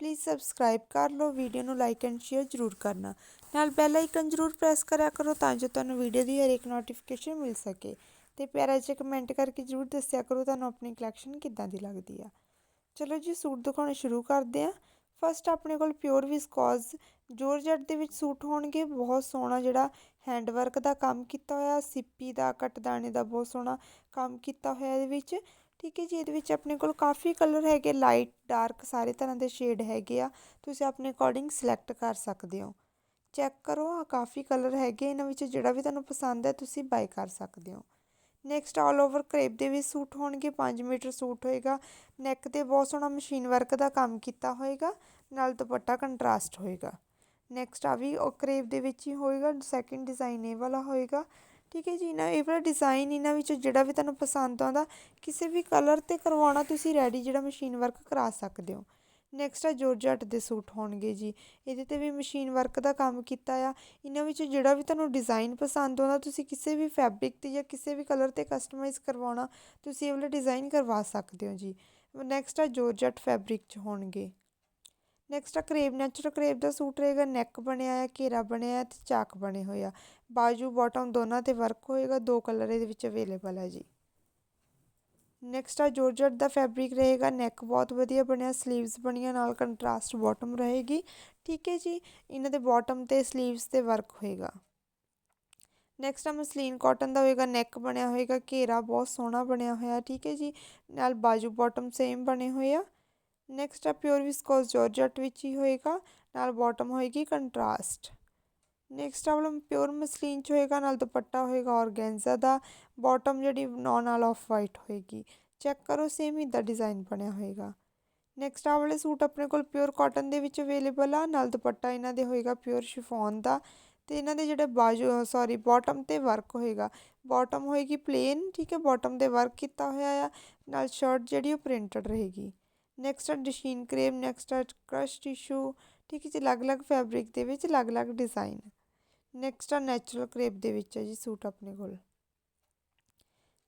Please subscribe ਕਰ ਲਓ video ਨੂੰ ਲਾਈਕ ਐਂਡ ਸ਼ੇਅਰ ਜ਼ਰੂਰ ਕਰਨਾ। ਨਾਲ ਬੈਲ ਆਈਕਨ ਜ਼ਰੂਰ ਪ੍ਰੈਸ ਕਰਿਆ ਕਰੋ ਤਾਂ ਜੋ ਤੁਹਾਨੂੰ ਵੀਡੀਓ ਦੀ ਹਰ ਇੱਕ ਨੋਟੀਫਿਕੇਸ਼ਨ ਮਿਲ ਸਕੇ। ਤੇ ਪਿਆਰਾ ਜਿਹਾ ਕਮੈਂਟ ਕਰਕੇ ਜ਼ਰੂਰ ਦੱਸਿਆ ਕਰੋ, ਤੁਹਾਨੂੰ ਆਪਣੀ ਕਲੈਕਸ਼ਨ ਕਿੱਦਾਂ ਦੀ ਲੱਗਦੀ ਆ। ਚਲੋ ਜੀ, ਸੂਟ ਦਿਖਾਉਣੇ ਸ਼ੁਰੂ ਕਰਦੇ ਆ ਫਸਟ ਆਪਣੇ ਕੋਲ ਪਿਓਰ ਵਿਸਕੋਜ਼ ਜੋਰਜਟ ਦੇ ਵਿੱਚ ਸੂਟ ਹੋਣਗੇ। ਬਹੁਤ ਸੋਹਣਾ ਜਿਹੜਾ ਹੈਂਡ ਵਰਕ ਦਾ ਕੰਮ ਕੀਤਾ ਹੋਇਆ, ਸਿੱਪੀ ਦਾ, ਕਟਦਾਣੇ ਦਾ ਬਹੁਤ ਸੋਹਣਾ ਕੰਮ ਕੀਤਾ ਹੋਇਆ ਇਹਦੇ ਵਿੱਚ। ਠੀਕ ਹੈ ਜੀ, ਇਹਦੇ ਵਿੱਚ ਆਪਣੇ ਕੋਲ ਕਾਫੀ ਕਲਰ ਹੈਗੇ ਲਾਈਟ ਡਾਰਕ ਸਾਰੇ ਤਰ੍ਹਾਂ ਦੇ ਸ਼ੇਡ ਹੈਗੇ ਆ, ਤੁਸੀਂ ਆਪਣੇ ਅਕੋਰਡਿੰਗ ਸਿਲੈਕਟ ਕਰ ਸਕਦੇ ਹੋ। ਚੈੱਕ ਕਰੋ ਆ ਕਾਫੀ ਕਲਰ ਹੈਗੇ ਇਹਨਾਂ ਵਿੱਚ ਜਿਹੜਾ ਵੀ ਤੁਹਾਨੂੰ ਪਸੰਦ ਹੈ, ਤੁਸੀਂ ਬਾਈ ਕਰ ਸਕਦੇ ਹੋ। ਨੈਕਸਟ ਆਲ ਓਵਰ ਕਰੇਪ ਦੇ ਵੀ ਸੂਟ ਹੋਣਗੇ 5 ਮੀਟਰ ਸੂਟ ਹੋਏਗਾ ਨੈਕ ਤੇ ਬਹੁਤ ਸੋਹਣਾ ਮਸ਼ੀਨ ਵਰਕ ਦਾ ਕੰਮ ਕੀਤਾ ਹੋਏਗਾ, ਨਾਲ ਦੁਪੱਟਾ ਕੰਟਰਾਸਟ ਹੋਏਗਾ। ਨੈਕਸਟ ਆ ਵੀ ਉਹ ਕਰੇਪ ਦੇ ਵਿੱਚ ਹੀ ਹੋਏਗਾ ਸੈਕਿੰਡ ਡਿਜ਼ਾਈਨ ਇਹ ਵਾਲਾ ਹੋਏਗਾ ਠੀਕ ਹੈ ਜੀ, ਨਾ ਇਹ ਵਾਲਾ ਡਿਜ਼ਾਈਨ ਇਹਨਾਂ ਵਿੱਚ ਜਿਹੜਾ ਵੀ ਤੁਹਾਨੂੰ ਪਸੰਦ ਆਉਂਦਾ, ਕਿਸੇ ਵੀ ਕਲਰ ਤੇ ਕਰਵਾਉਣਾ ਤੁਸੀਂ ਰੈਡੀ ਜਿਹੜਾ ਮਸ਼ੀਨ ਵਰਕ ਕਰਾ ਸਕਦੇ ਹੋ। ਨੈਕਸਟ ਆ ਜੋਰਜਟ ਦੇ ਸੂਟ ਹੋਣਗੇ ਜੀ। ਇਹਦੇ ਤੇ ਵੀ ਮਸ਼ੀਨ ਵਰਕ ਦਾ ਕੰਮ ਕੀਤਾ ਆ। ਇਹਨਾਂ ਵਿੱਚ ਜਿਹੜਾ ਵੀ ਤੁਹਾਨੂੰ ਡਿਜ਼ਾਈਨ ਪਸੰਦ ਆਉਂਦਾ, ਤੁਸੀਂ ਕਿਸੇ ਵੀ ਫੈਬਰਿਕ ਤੇ ਜਾਂ ਕਿਸੇ ਵੀ ਕਲਰ ਤੇ ਕਸਟਮਾਈਜ਼ ਕਰਵਾਉਣਾ, ਤੁਸੀਂ ਇਹ ਵਾਲਾ ਡਿਜ਼ਾਈਨ ਕਰਵਾ ਸਕਦੇ ਹੋ ਜੀ। ਨੈਕਸਟ ਆ ਜੋਰਜਟ ਫੈਬਰਿਕ ਚ ਹੋਣਗੇ। ਨੈਕਸਟ ਆ ਕਰੇਬ ਨੈਚੁਰਲ ਕਰੇਬ ਦਾ ਸੂਟ ਰਹੇਗਾ ਨੈਕ ਬਣਿਆ ਆ ਘੇਰਾ ਬਣਿਆ ਤੇ ਚਾਕ ਬਣੇ ਹੋਏ ਆ। ਬਾਜੂ ਬਾਟਮ ਦੋਨਾਂ ਤੇ ਵਰਕ ਹੋਏਗਾ, ਦੋ ਕਲਰ ਇਹਦੇ ਵਿੱਚ ਅਵੇਲੇਬਲ ਹੈ ਜੀ। ਨੈਕਸਟ ਆ ਜੋਰਜਟ ਦਾ ਫੈਬਰਿਕ ਰਹੇਗਾ ਨੈਕ ਬਹੁਤ ਵਧੀਆ ਬਣਿਆ ਸਲੀਵਸ ਬਣੀਆਂ, ਨਾਲ ਕੰਟਰਾਸਟ ਬਾਟਮ ਰਹੇਗੀ। ਠੀਕ ਹੈ ਜੀ, ਇਹਨਾਂ ਦੇ ਬਾਟਮ ਤੇ ਸਲੀਵਸ ਤੇ ਵਰਕ ਹੋਏਗਾ। ਨੈਕਸਟ ਆ ਮਸਲੀਨ ਕਾਟਨ ਦਾ ਹੋਏਗਾ ਨੈਕ ਬਣਿਆ ਹੋਏਗਾ, ਘੇਰਾ ਬਹੁਤ ਸੋਹਣਾ ਬਣਿਆ ਹੋਇਆ, ਠੀਕ ਹੈ ਜੀ। ਨਾਲ ਬਾਜੂ ਬਾਟਮ ਸੇਮ ਬਣੇ ਹੋਏ ਆ। ਨੈਕਸਟ ਆ ਪਿਓਰ ਵਿਸਕੋਸ ਜੋਰਜਟ ਵਿੱਚ ਹੀ ਹੋਏਗਾ, ਨਾਲ ਬਾਟਮ ਹੋਏਗੀ ਕੰਟਰਾਸਟ ਨੈਕਸਟ ਆ ਪਿਓਰ ਮਸਲੀਨ ਚ ਹੋਏਗਾ, ਨਾਲ ਦੁਪੱਟਾ ਹੋਏਗਾ ਔਰਗੈਂਜ਼ਾ ਦਾ ਬਾਟਮ ਜਿਹੜੀ ਨੌ ਆਲ ਆਫ ਵਾਈਟ ਹੋਏਗੀ। ਚੈੱਕ ਕਰੋ ਸੇਮ ਹੀ ਦਾ ਡਿਜ਼ਾਈਨ ਬਣਿਆ ਹੋਏਗਾ। ਨੈਕਸਟ ਆ ਵਾਲੇ ਸੂਟ ਆਪਣੇ ਕੋਲ ਪਿਓਰ ਕਾਟਨ ਦੇ ਵਿੱਚ ਅਵੇਲੇਬਲ ਆ, ਨਾਲ ਦੁਪੱਟਾ ਇਹਨਾਂ ਦੇ ਹੋਏਗਾ ਪਿਓਰ ਸ਼ਿਫੋਨ ਦਾ। ਤੇ ਇਹਨਾਂ ਦੇ ਜਿਹੜੇ ਬਾਜੂ ਸੌਰੀ ਬਾਟਮ ਤੇ ਵਰਕ ਹੋਏਗਾ। ਬਾਟਮ ਹੋਏਗੀ ਪਲੇਨ ਠੀਕ ਹੈ ਬਾਟਮ ਦੇ ਵਰਕ ਕੀਤਾ ਹੋਇਆ ਆ, ਨਾਲ ਸ਼ਰਟ ਜਿਹੜੀ ਉਹ ਪ੍ਰਿੰਟਡ ਰਹੇਗੀ। ਨੈਕਸਟ ਆ ਡਸੀਨ ਕ੍ਰੇਮ ਨੈਕਸਟ ਆ ਕ੍ਰਸ਼ ਟਿਸ਼ੂ ਠੀਕ ਹੈ ਜੀ, ਅਲੱਗ-ਅਲੱਗ ਫੈਬਰਿਕ ਦੇ ਵਿੱਚ ਅਲੱਗ-ਅਲੱਗ ਡਿਜ਼ਾਈਨ ਨੈਕਸਟ ਆ ਨੈਚੁਰਲ ਕ੍ਰੇਪ ਦੇ ਵਿੱਚ ਹੈ ਜੀ, ਸੂਟ ਆਪਣੇ ਕੋਲ।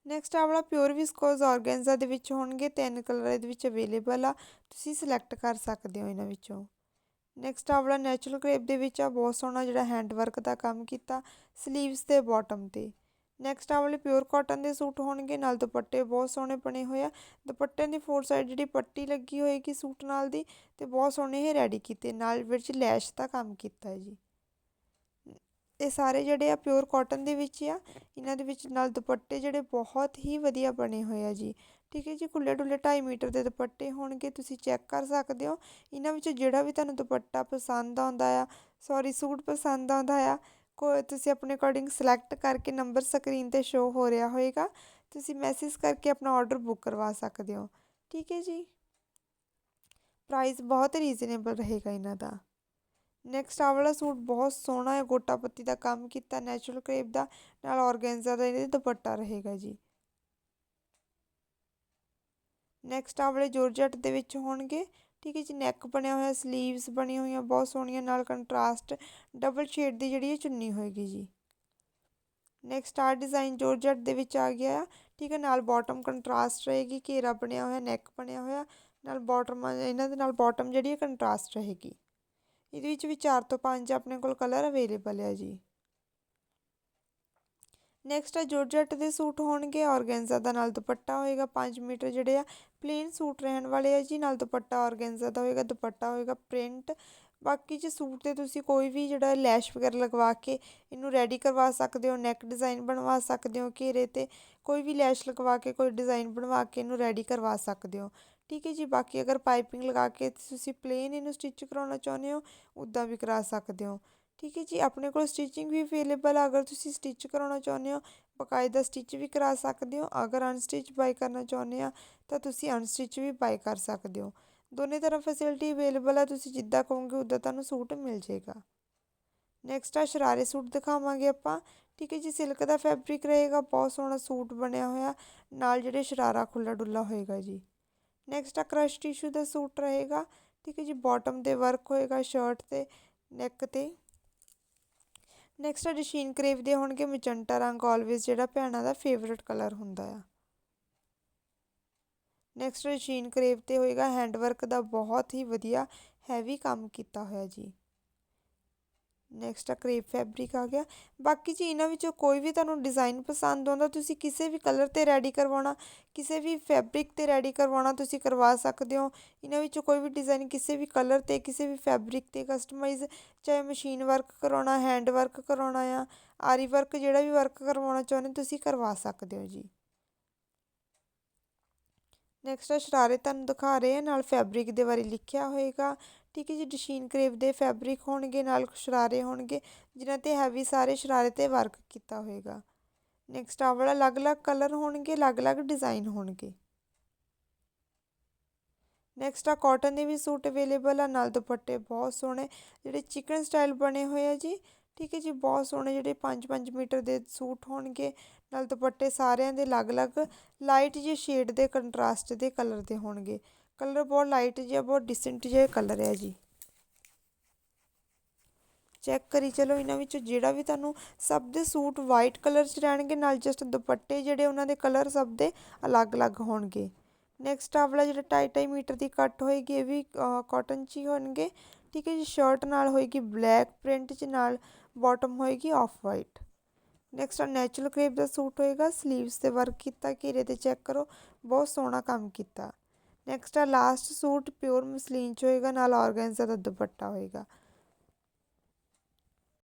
ਨੈਕਸਟ ਆ ਵਾਲਾ ਪਿਓਰ ਵਿਸਕੋਜ਼ ਆਰਗੈਂਜ਼ਾ ਦੇ ਵਿੱਚ ਹੋਣਗੇ, ਤਿੰਨ ਕਲਰ ਇਹਦੇ ਵਿੱਚ ਅਵੇਲੇਬਲ ਆ, ਤੁਸੀਂ ਸਿਲੈਕਟ ਕਰ ਸਕਦੇ ਹੋ ਇਹਨਾਂ ਵਿੱਚੋਂ। ਨੈਕਸਟ ਆ ਵਾਲਾ ਨੈਚੁਰਲ ਕ੍ਰੇਪ ਦੇ ਵਿੱਚ ਆ, ਬਹੁਤ ਸੋਹਣਾ ਜਿਹੜਾ ਹੈਂਡ ਵਰਕ ਦਾ ਕੰਮ ਕੀਤਾ ਸਲੀਵਸ ਤੇ ਬਾਟਮ ਤੇ। ਨੈਕਸਟ ਆ ਵਾਲੇ ਪਿਓਰ ਕਾਟਨ ਦੇ ਸੂਟ ਹੋਣਗੇ। ਨਾਲ ਦੁਪੱਟੇ ਬਹੁਤ ਸੋਹਣੇ ਬਣੇ ਹੋਏ ਆ। ਦੁਪੱਟਿਆਂ ਦੀ ਫੋਰ ਸਾਈਡ ਜਿਹੜੀ ਪੱਟੀ ਲੱਗੀ ਹੋਏਗੀ ਸੂਟ ਨਾਲ ਦੀ, ਤੇ ਬਹੁਤ ਸੋਹਣੇ ਇਹ ਰੈਡੀ ਕੀਤੇ। ਨਾਲ ਵਿੱਚ ਲੈਸ਼ ਦਾ ਕੰਮ ਕੀਤਾ ਜੀ। ਇਹ ਸਾਰੇ ਜਿਹੜੇ ਆ ਪਿਓਰ ਕਾਟਨ ਦੇ ਵਿੱਚ ਆ। ਇਹਨਾਂ ਦੇ ਵਿੱਚ ਨਾਲ ਦੁਪੱਟੇ ਜਿਹੜੇ ਬਹੁਤ ਹੀ ਵਧੀਆ ਬਣੇ ਹੋਏ ਆ ਜੀ। ਠੀਕ ਹੈ ਜੀ ਖੁੱਲੇ ਡੁੱਲੇ 2.5 ਮੀਟਰ ਦੇ ਦੁਪੱਟੇ ਹੋਣਗੇ, ਤੁਸੀਂ ਚੈੱਕ ਕਰ ਸਕਦੇ ਹੋ। ਇਹਨਾਂ ਵਿੱਚ ਜਿਹੜਾ ਵੀ ਤੁਹਾਨੂੰ ਦੁਪੱਟਾ ਪਸੰਦ ਆਉਂਦਾ ਆ ਸੌਰੀ ਸੂਟ ਪਸੰਦ ਆਉਂਦਾ ਆ ਕੋ ਤੁਸੀਂ ਆਪਣੇ ਅਕੋਰਡਿੰਗ ਸਿਲੈਕਟ ਕਰਕੇ ਨੰਬਰ ਸਕਰੀਨ ਤੇ ਸ਼ੋ ਹੋ ਰਿਹਾ ਹੋਏਗਾ, ਤੁਸੀਂ ਮੈਸੇਜ ਕਰਕੇ ਆਪਣਾ ਔਡਰ ਬੁੱਕ ਕਰਵਾ ਸਕਦੇ ਹੋ। ਠੀਕ ਹੈ ਜੀ? ਪ੍ਰਾਈਸ ਬਹੁਤ ਰੀਜ਼ਨੇਬਲ ਰਹੇਗਾ ਇਹਨਾਂ ਦਾ। ਨੈਕਸਟ ਆ ਵਾਲਾ ਸੂਟ ਬਹੁਤ ਸੋਹਣਾ ਹੈ, ਗੋਟਾਪੱਤੀ ਦਾ ਕੰਮ ਕੀਤਾ ਨੈਚੁਰਲ ਕਰੇਪ ਦਾ, ਨਾਲ ਆਰਗੈਂਜ਼ਾ ਦਾ, ਇਹਦੇ ਦੁਪੱਟਾ ਰਹੇਗਾ ਜੀ। ਨੈਕਸਟ ਆ ਵਾਲੇ ਜੋਰਜਟ ਦੇ ਵਿੱਚ ਹੋਣਗੇ। ਠੀਕ ਹੈ ਜੀ ਨੈਕ ਬਣਿਆ ਹੋਇਆ ਸਲੀਵਸ ਬਣੀਆਂ ਹੋਈਆਂ, ਬਹੁਤ ਸੋਹਣੀਆਂ, ਨਾਲ ਕੰਟਰਾਸਟ ਡਬਲ ਸ਼ੇਡ ਦੀ ਜਿਹੜੀ ਇਹ ਚੁੰਨੀ ਹੋਏਗੀ ਜੀ। ਨੈਕਸਟ ਆ ਡਿਜ਼ਾਈਨ ਜੋਰਜਟ ਦੇ ਵਿੱਚ ਆ ਗਿਆ ਠੀਕ ਹੈ, ਨਾਲ ਬਾਟਮ ਕੰਟਰਾਸਟ ਰਹੇਗੀ, ਘੇਰਾ ਬਣਿਆ ਹੋਇਆ ਨੈਕ ਬਣਿਆ ਹੋਇਆ, ਨਾਲ ਬਾਟਮ ਇਹਨਾਂ ਦੇ ਨਾਲ ਬਾਟਮ ਜਿਹੜੀ ਹੈ ਕੰਟਰਾਸਟ ਰਹੇਗੀ। ਇਹਦੇ ਵਿੱਚ ਵੀ 4 ਤੋਂ 5 ਆਪਣੇ ਕੋਲ ਕਲਰ ਅਵੇਲੇਬਲ ਹੈ ਜੀ। ਨੈਕਸਟ ਆ ਜੋਰਜਟ ਦੇ ਸੂਟ ਹੋਣਗੇ। ਔਰਗੈਂਜ਼ਾ ਦਾ ਨਾਲ ਦੁਪੱਟਾ ਹੋਏਗਾ 5 ਮੀਟਰ ਜਿਹੜੇ ਆ ਪਲੇਨ ਸੂਟ ਰਹਿਣ ਵਾਲੇ ਆ ਜੀ। ਨਾਲ ਦੁਪੱਟਾ ਔਰਗੈਂਜ਼ਾ ਦਾ ਹੋਏਗਾ, ਦੁਪੱਟਾ ਹੋਏਗਾ ਪ੍ਰਿੰਟ ਬਾਕੀ ਜੇ ਸੂਟ ਤੇ ਤੁਸੀਂ ਕੋਈ ਵੀ ਜਿਹੜਾ ਲੈਸ਼ ਵਗੈਰਾ ਲਗਵਾ ਕੇ ਇਹਨੂੰ ਰੈਡੀ ਕਰਵਾ ਸਕਦੇ ਹੋ ਨੈਕ ਡਿਜ਼ਾਈਨ ਬਣਵਾ ਸਕਦੇ ਹੋ, ਘੇਰੇ ਤੇ ਕੋਈ ਵੀ ਲੈਸ਼ ਲਗਵਾ ਕੇ, ਕੋਈ ਡਿਜ਼ਾਈਨ ਬਣਵਾ ਕੇ ਇਹਨੂੰ ਰੈਡੀ ਕਰਵਾ ਸਕਦੇ ਹੋ। ਠੀਕ ਹੈ ਜੀ, ਬਾਕੀ ਅਗਰ ਪਾਈਪਿੰਗ ਲਗਾ ਕੇ ਤੁਸੀਂ ਪਲੇਨ ਇਹਨੂੰ ਸਟਿਚ ਕਰਾਉਣਾ ਚਾਹੁੰਦੇ ਹੋ ਉਦਾਂ ਵੀ ਕਰਾ ਸਕਦੇ ਹੋ। ਠੀਕ ਹੈ ਜੀ, ਆਪਣੇ ਕੋਲ ਸਟਿਚਿੰਗ ਵੀ ਅਵੇਲੇਬਲ ਆ, ਅਗਰ ਤੁਸੀਂ ਸਟਿਚ ਕਰਾਉਣਾ ਚਾਹੁੰਦੇ ਹੋ, ਬਕਾਇਦਾ ਸਟਿਚ ਵੀ ਕਰਾ ਸਕਦੇ ਹੋ, ਅਗਰ ਅਨਸਟਿਚ ਬਾਈ ਕਰਨਾ ਚਾਹੁੰਦੇ ਆ, ਤਾਂ ਤੁਸੀਂ ਅਨਸਟਿਚ ਵੀ ਬਾਈ ਕਰ ਸਕਦੇ ਹੋ। ਦੋਨੇ ਤਰ੍ਹਾਂ ਫੈਸਿਲਿਟੀ ਅਵੇਲੇਬਲ ਆ, ਤੁਸੀਂ ਜਿੱਦਾਂ ਕਹੋਗੇ, ਉਦਾਂ ਤੁਹਾਨੂੰ ਸੂਟ ਮਿਲ ਜਾਏਗਾ। ਨੈਕਸਟ ਆ, ਸ਼ਰਾਰੇ ਸੂਟ ਦਿਖਾਵਾਂਗੇ ਆਪਾਂ। ਠੀਕ ਹੈ ਜੀ ਸਿਲਕ ਦਾ ਫੈਬਰਿਕ ਰਹੇਗਾ, ਬਹੁਤ ਸੋਹਣਾ ਸੂਟ ਬਣਿਆ ਹੋਇਆ, ਨਾਲ ਜਿਹੜੇ ਸ਼ਰਾਰਾ ਖੁੱਲਾ ਡੁੱਲਾ ਹੋਏਗਾ ਜੀ। ਨੈਕਸਟ ਆ ਕ੍ਰਸ਼ ਟਿਸ਼ੂ ਦਾ ਸੂਟ ਰਹੇਗਾ। ਠੀਕ ਹੈ ਜੀ ਬਾਟਮ ਤੇ ਵਰਕ ਹੋਏਗਾ ਸ਼ਰਟ ਤੇ ਨੈਕ ਤੇ। ਨੈਕਸਟ ਰਸ਼ੀਨ ਕਰੇਵ ਦੇ ਹੋਣਗੇ ਮਜੰਟਾ ਰੰਗ ਆਲਵੇਜ਼ ਜਿਹੜਾ ਭੈਣਾਂ ਦਾ ਫੇਵਰਿਟ ਕਲਰ ਹੁੰਦਾ ਆ। ਨੈਕਸਟ ਰਸ਼ੀਨ ਕਰੇਵ ਤੇ ਹੋਏਗਾ ਹੈਂਡਵਰਕ ਦਾ ਬਹੁਤ ਹੀ ਵਧੀਆ ਹੈਵੀ ਕੰਮ ਕੀਤਾ ਹੋਇਆ ਜੀ। ਨੈਕਸਟ ਆ, ਕਰੇਪ ਫੈਬਰਿਕ ਆ ਗਿਆ। ਬਾਕੀ ਜੀ, ਇਹਨਾਂ ਵਿੱਚੋਂ ਕੋਈ ਵੀ ਤੁਹਾਨੂੰ ਡਿਜ਼ਾਈਨ ਪਸੰਦ ਆਉਂਦਾ, ਤੁਸੀਂ ਕਿਸੇ ਵੀ ਕਲਰ ਤੇ ਰੈਡੀ ਕਰਵਾਉਣਾ, ਕਿਸੇ ਵੀ ਫੈਬਰਿਕ ਤੇ ਰੈਡੀ ਕਰਵਾਉਣਾ, ਤੁਸੀਂ ਕਰਵਾ ਸਕਦੇ ਹੋ। ਇਹਨਾਂ ਵਿੱਚੋਂ ਕੋਈ ਵੀ ਡਿਜ਼ਾਈਨ ਕਿਸੇ ਵੀ ਕਲਰ ਤੇ, ਕਿਸੇ ਵੀ ਫੈਬਰਿਕ ਤੇ ਕਸਟਮਾਈਜ਼ ਚਾਹੇ ਮਸ਼ੀਨ ਵਰਕ ਕਰਾਉਣਾ ਹੈਂਡ ਵਰਕ ਕਰਾਉਣਾ ਆ, ਆਰੀ ਵਰਕ ਜਿਹੜਾ ਵੀ ਵਰਕ ਕਰਵਾਉਣਾ ਚਾਹੁੰਦੇ ਤੁਸੀਂ ਕਰਵਾ ਸਕਦੇ ਹੋ ਜੀ। ਨੈਕਸਟ ਆ, ਸ਼ਰਾਰੇ ਤੁਹਾਨੂੰ ਦਿਖਾ ਰਹੇ ਆ, ਨਾਲ ਫੈਬਰਿਕ ਦੇ ਬਾਰੇ ਲਿਖਿਆ ਹੋਏਗਾ। ਠੀਕ ਹੈ ਜੀ ਡਿਸ਼ੀਨ ਕਰੇਵ ਦੇ ਫੈਬਰਿਕ ਹੋਣਗੇ, ਨਾਲ ਸ਼ਰਾਰੇ ਹੋਣਗੇ, ਜਿਨ੍ਹਾਂ ਤੇ ਹੈਵੀ ਸਾਰੇ ਸ਼ਰਾਰੇ ਤੇ ਵਰਕ ਕੀਤਾ ਹੋਏਗਾ। ਨੈਕਸਟ ਆ ਵਾਲਾ ਅਲੱਗ-ਅਲੱਗ ਕਲਰ ਹੋਣਗੇ, ਅਲੱਗ-ਅਲੱਗ ਡਿਜ਼ਾਈਨ ਹੋਣਗੇ। ਨੈਕਸਟ ਆ ਕਾਟਨ ਦੇ ਵੀ ਸੂਟ ਅਵੇਲੇਬਲ ਆ, ਨਾਲ ਦੁਪੱਟੇ ਬਹੁਤ ਸੋਹਣੇ, ਜਿਹੜੇ ਚਿਕਨ ਸਟਾਈਲ ਬਣੇ ਹੋਏ ਆ ਜੀ। ਠੀਕ ਹੈ ਜੀ, ਬਹੁਤ ਸੋਹਣੇ ਜਿਹੜੇ 5-5 ਮੀਟਰ ਦੇ ਸੂਟ ਹੋਣਗੇ, ਨਾਲ ਦੁਪੱਟੇ ਸਾਰਿਆਂ ਦੇ ਅਲੱਗ-ਅਲੱਗ ਲਾਈਟ ਜਿਹੇ ਸ਼ੇਡ ਦੇ ਕੰਟਰਾਸਟ ਦੇ ਕਲਰ ਦੇ ਹੋਣਗੇ। ਕਲਰ ਬਹੁਤ ਲਾਈਟ ਜਿਹਾ, ਬਹੁਤ ਡਿਸੈਂਟ ਜਿਹਾ ਕਲਰ ਹੈ ਜੀ। ਚੈੱਕ ਕਰੀ, ਚਲੋ ਇਹਨਾਂ ਵਿੱਚੋਂ ਜਿਹੜਾ ਵੀ ਤੁਹਾਨੂੰ ਸਭ ਦੇ ਸੂਟ ਵਾਈਟ ਕਲਰ 'ਚ ਰਹਿਣਗੇ, ਨਾਲ ਜਸਟ ਦੁਪੱਟੇ ਜਿਹੜੇ ਉਹਨਾਂ ਦੇ ਕਲਰ ਸਭ ਦੇ ਅਲੱਗ-ਅਲੱਗ ਹੋਣਗੇ। ਨੈਕਸਟ ਆ ਵਾਲਾ ਜਿਹੜਾ 2.5 ਮੀਟਰ ਦੀ ਕੱਟ ਹੋਏਗੀ, ਇਹ ਵੀ ਕਾਟਨ 'ਚ ਹੀ ਹੋਣਗੇ। ਠੀਕ ਹੈ ਜੀ ਸ਼ਰਟ ਨਾਲ ਹੋਏਗੀ ਬਲੈਕ ਪ੍ਰਿੰਟ 'ਚ, ਨਾਲ ਬਾਟਮ ਹੋਏਗੀ ਆਫ ਵਾਈਟ ਨੈਕਸਟ ਆ ਨੈਚੁਰਲ ਕ੍ਰੇਪ ਦਾ ਸੂਟ ਹੋਏਗਾ ਸਲੀਵਸ ਤੇ ਵਰਕ ਕੀਤਾ, ਘੇਰੇ ਤੇ ਚੈੱਕ ਕਰੋ, ਬਹੁਤ ਸੋਹਣਾ ਕੰਮ ਕੀਤਾ। ਨੈਕਸਟ ਆ ਲਾਸਟ ਸੂਟ ਪਿਓਰ ਮਸਲੀਨ ਚ ਹੋਏਗਾ ਨਾਲ ਆਰਗੈਂਜ਼ਾ ਦਾ ਦੁਪੱਟਾ ਹੋਏਗਾ।